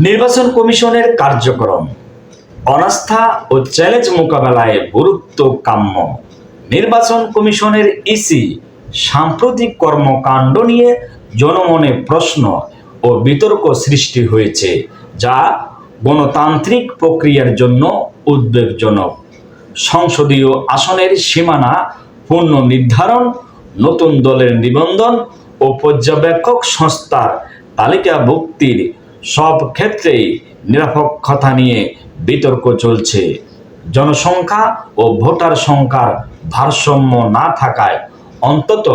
নির্বাচন কমিশনের কার্যক্রম, অনাস্থা ও চ্যালেঞ্জ মোকাবেলায় গুরুত্ব কাম্য। নির্বাচন কমিশনের ইসি সাম্প্রতিক কর্মকাণ্ড নিয়ে জনমনে প্রশ্ন ও বিতর্ক সৃষ্টি হয়েছে, যা গণতান্ত্রিক প্রক্রিয়ার জন্য উদ্বেগজনক। সংসদীয় আসনের সীমানা পূর্ণ নির্ধারণ নতুন দলের নিবন্ধন ও পর্যবেক্ষক সংস্থার তালিকাভুক্তির সব ক্ষেত্রেই নিরপেক্ষতা নিয়ে বিতর্ক চলছে। জনসংখ্যা ও ভোটার সংখ্যার ভারসাম্য না থাকায় অন্তত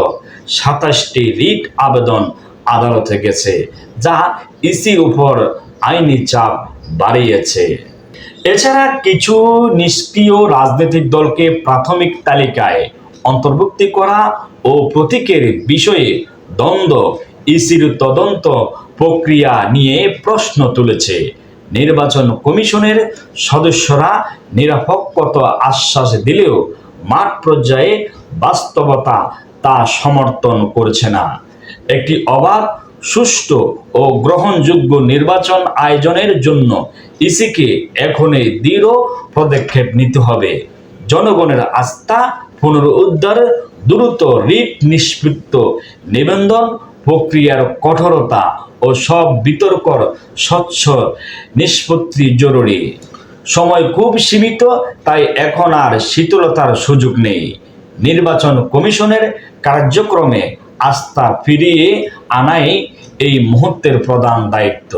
সাতাশটি রিট আবেদন আদালতে গেছে, যা ইসির উপর আইনি চাপ বাড়িয়েছে। এছাড়া কিছু নিষ্ক্রিয় রাজনৈতিক দলকে প্রাথমিক তালিকায় অন্তর্ভুক্তি করা ও প্রতীকের বিষয়ে দ্বন্দ্ব ইসির তদন্ত প্রক্রিয়া নিয়ে প্রশ্ন তুলেছে। নির্বাচন কমিশনের সদস্যরা নিরপেক্ষতা আশ্বাস দিলেও মাঠ পর্যায়ে বাস্তবতা তা সমর্থন করছে না। একটি অবাধ, সুষ্ঠু ও গ্রহণযোগ্য নির্বাচন আয়োজনের জন্য ইসিকে এখনই দৃঢ় পদক্ষেপ নিতে হবে। জনগণের আস্থা পুনরুদ্ধার, দ্রুত রিট নিষ্পৃত নিবন্ধন প্রক্রিয়ার কঠোরতা ও সব বিতর্কর স্বচ্ছ নিষ্পত্তি জরুরি। সময় খুব সীমিত, তাই এখন আর শীতলতার সুযোগ নেই। নির্বাচন কমিশনের কার্যক্রমে আস্থা ফিরিয়ে আনাই এই মুহূর্তের প্রধান দায়িত্ব।